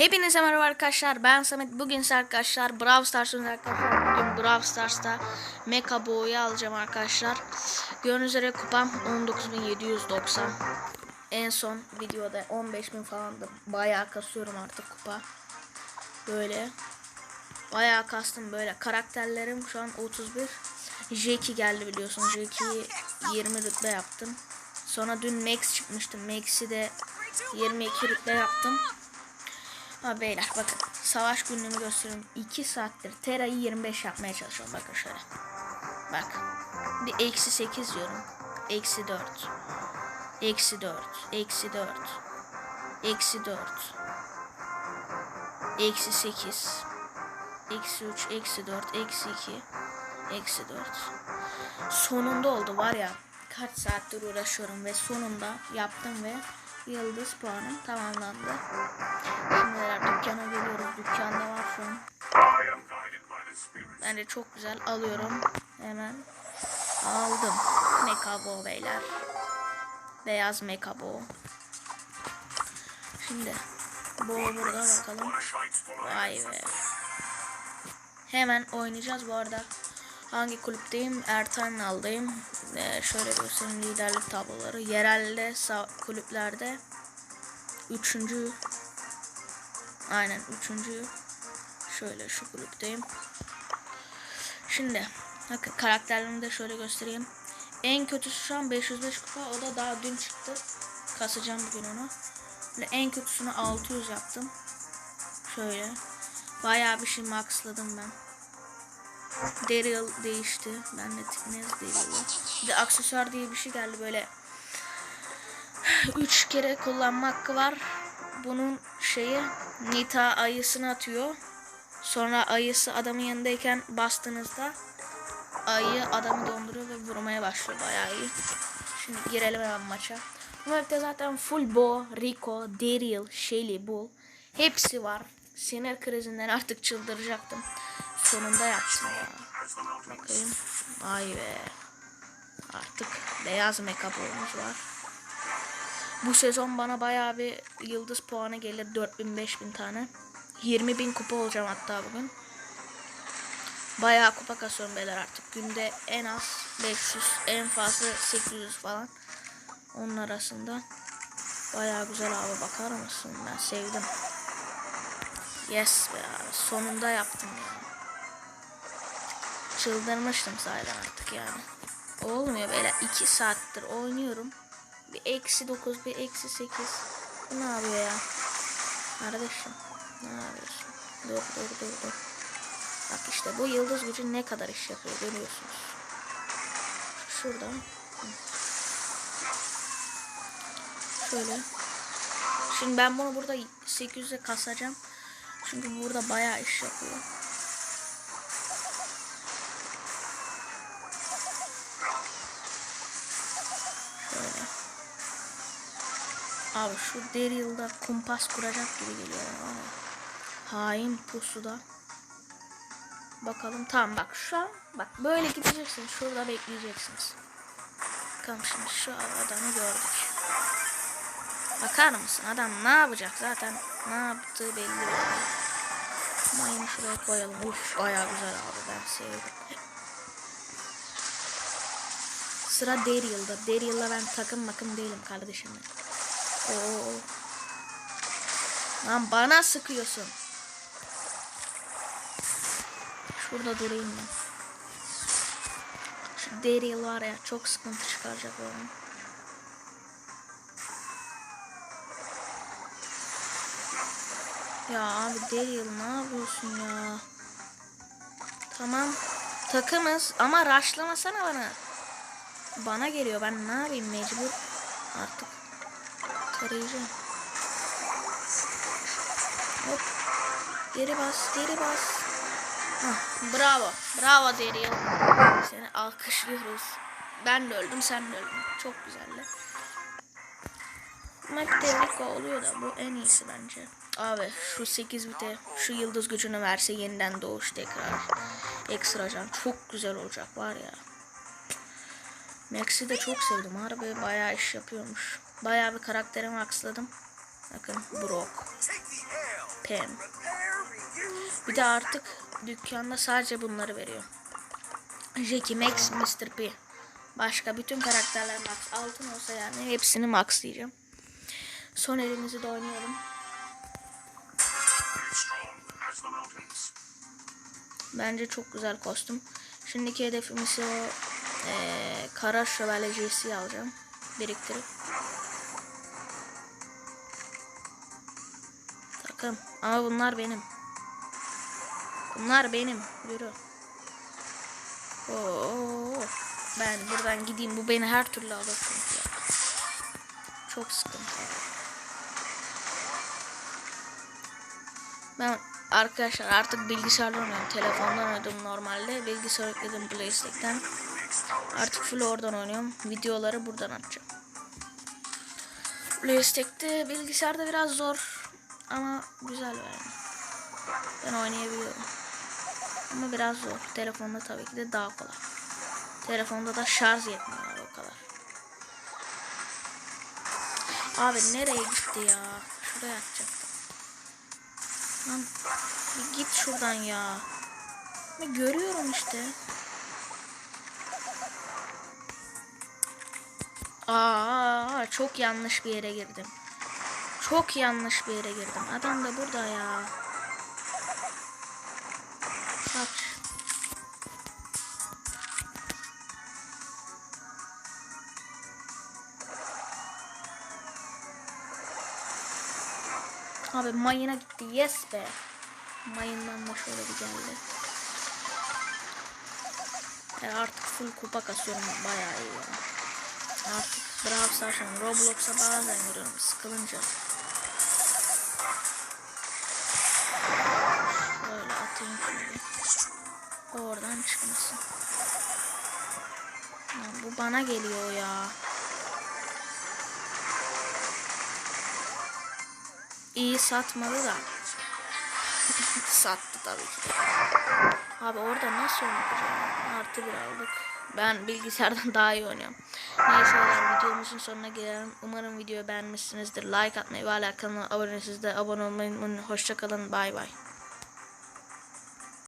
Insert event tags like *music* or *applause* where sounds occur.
Hepinize merhaba arkadaşlar. Ben Samet. Bugün arkadaşlar Brawl Stars'ın arkadaşlar. Bugün Brawl Stars'ta Mecha Boy'u alacağım arkadaşlar. Gördüğünüz üzere kupam 19.790. En son videoda 15.000 falandı. Bayağı kasıyorum artık kupa. Böyle. Bayağı kastım böyle. Karakterlerim şu an 31. Jackie geldi biliyorsun. Jackie'yi 20 rütbe yaptım. Sonra dün Max çıkmıştı. Max'i de 22 rütbe yaptım. Ha beyler bakın savaş günlüğümü gösteriyorum. 2 saattir Tera'yı 25 yapmaya çalışıyorum. Bakın şöyle. Bak. Bir eksi 8 diyorum. Eksi 4. Eksi 4. Eksi 4. Eksi 4. Eksi 8. Eksi 3. Eksi 4. Eksi 2. Eksi 4. Sonunda oldu var ya. Kaç saattir uğraşıyorum ve sonunda yaptım ve yıldız puanım tamamlandı. Şimdi dükkana geliyoruz. Dükkanda var şu an. Bence çok güzel. Alıyorum. Hemen. Aldım. Mekabo beyler. Beyaz Mekabo. Şimdi. Bu burada bakalım. Vay be. Hemen oynayacağız bu arada. Hangi kulüpteyim? Ertanal'dayım. Ee, şöyle göstereyim liderlik tabloları. Yerelde kulüplerde üçüncü Aynen üçüncü şöyle şu kulüpteyim. Şimdi bakın karakterlerimi de şöyle göstereyim. En kötüsü şu an 505 kupa. O da daha dün çıktı. Kasacağım bugün onu. Böyle en kötüsünü 600 yaptım. Şöyle. Bayağı bir şey maxladım ben. Daryl değişti. Ben de Tignes Daryl'ı. Bir de aksesuar diye bir şey geldi böyle. 3 kere kullanma hakkı var. Bunun şeyi Nita ayısını atıyor. Sonra ayısı adamın yanındayken bastığınızda ayı adamı donduruyor ve vurmaya başlıyor bayağı iyi. Şimdi girelim hemen maça. Bu mapte zaten full Bo, Rico, Daryl, Shelly, Bull hepsi var. Sinir krizinden artık çıldıracaktım. Sonunda yaptım ya. Bakayım. Ay be. Artık beyaz make-up'ımız var. Bu sezon bana bayağı bir yıldız puanı gelir. 4000-5000 tane. 20.000 kupa olacağım hatta bugün. Bayağı kupa kasıyorum beyler artık. Günde en az 500, en fazla 800 falan. Onun arasında. Bayağı güzel abi bakar mısın? Ben sevdim. Yes be abi. Sonunda yaptım ya. Çıldırmıştım sayeden artık yani. Olmuyor böyle 2 saattir oynuyorum. Bir eksi 9 bir eksi 8. Bu ne yapıyor ya? Kardeşim ne yapıyorsun? Dur dur dur dur. Bak işte bu yıldız gücü ne kadar iş yapıyor görüyorsunuz. Şurada. Şöyle. Şimdi ben bunu burada 800'e kasacağım. Çünkü burada bayağı iş yapıyor. Abi şu Daryl'da kumpas kuracak gibi geliyor bana. Hain pusuda. Bakalım tamam bak şu an bak böyle gideceksin şurada bekleyeceksiniz. Bakalım şimdi şu adamı gördük. Bakar mısın adam ne yapacak zaten ne yaptığı belli yani. Mayını şuraya koyalım. Uf baya güzel abi ben sevdim. Sıra Daryl'da. Daryl'la ben takım makım değilim kardeşim. benim. Oo. Lan bana sıkıyorsun. Şurada durayım ben. Şu Daryl var ya çok sıkıntı çıkaracak onu. Ya abi Daryl ne yapıyorsun ya? Tamam. Takımız ama raşlamasana bana. Bana geliyor ben ne yapayım mecbur artık tarayacağım. Hop. Geri bas, geri bas. Hah, bravo. Bravo Daryl. Seni alkışlıyoruz. Ben de öldüm, sen de öldün. Çok güzeldi. Mac Devrico oluyor da bu en iyisi bence. Abi şu 8 bite şu yıldız gücünü verse yeniden doğuş tekrar. Ekstra can çok güzel olacak var ya. Max'i de çok sevdim. Harbi bayağı iş yapıyormuş. Bayağı bir karakterimi aksladım. Bakın Brock. Bakın. Bir de artık dükkanda sadece bunları veriyor. Jackie, Max, Mr. P. Başka bütün karakterler max. Altın olsa yani hepsini max diyeceğim. Son elimizi de oynayalım. Bence çok güzel kostüm. Şimdiki hedefim ise o eee kara şövalye JC'yi alacağım. Biriktirip. Takım. Ama bunlar benim. Bunlar benim. Yürü. Oo. Ben buradan gideyim. Bu beni her türlü alır. Çok sıkıntı. Ben arkadaşlar artık bilgisayardan oynuyorum. Telefondan oynadım normalde. Bilgisayar ekledim PlayStation'dan. Artık full oradan oynuyorum. Videoları buradan atacağım. PlayStation'da bilgisayarda biraz zor ama güzel yani. Ben oynayabiliyorum. Ama biraz zor. Telefonda tabii ki de daha kolay. Telefonda da şarj yetmiyor o kadar. Abi nereye gitti ya? Şuraya atacaktım. Lan bir git şuradan ya. Ben görüyorum işte. Aa çok yanlış bir yere girdim. Çok yanlış bir yere girdim. Adam da burada ya. Kaç. Abi mayına gitti. Yes be. Mayından da şöyle bir geldi. E artık full kupa kasıyorum. Bayağı iyi ya. Artık Brawl Stars'ın Roblox'a bazen giriyorum sıkılınca. Çıkmasın. Ya bu bana geliyor ya. İyi satmadı da. *laughs* Sattı tabii ki. Abi orada nasıl oynayacağım? Artı bir aldık. Ben bilgisayardan *laughs* daha iyi oynuyorum. Neyse beyler, videomuzun sonuna gelelim. Umarım videoyu beğenmişsinizdir. Like atmayı ve hala kanala abone de abone olmayı. Hoşçakalın. Bay bay.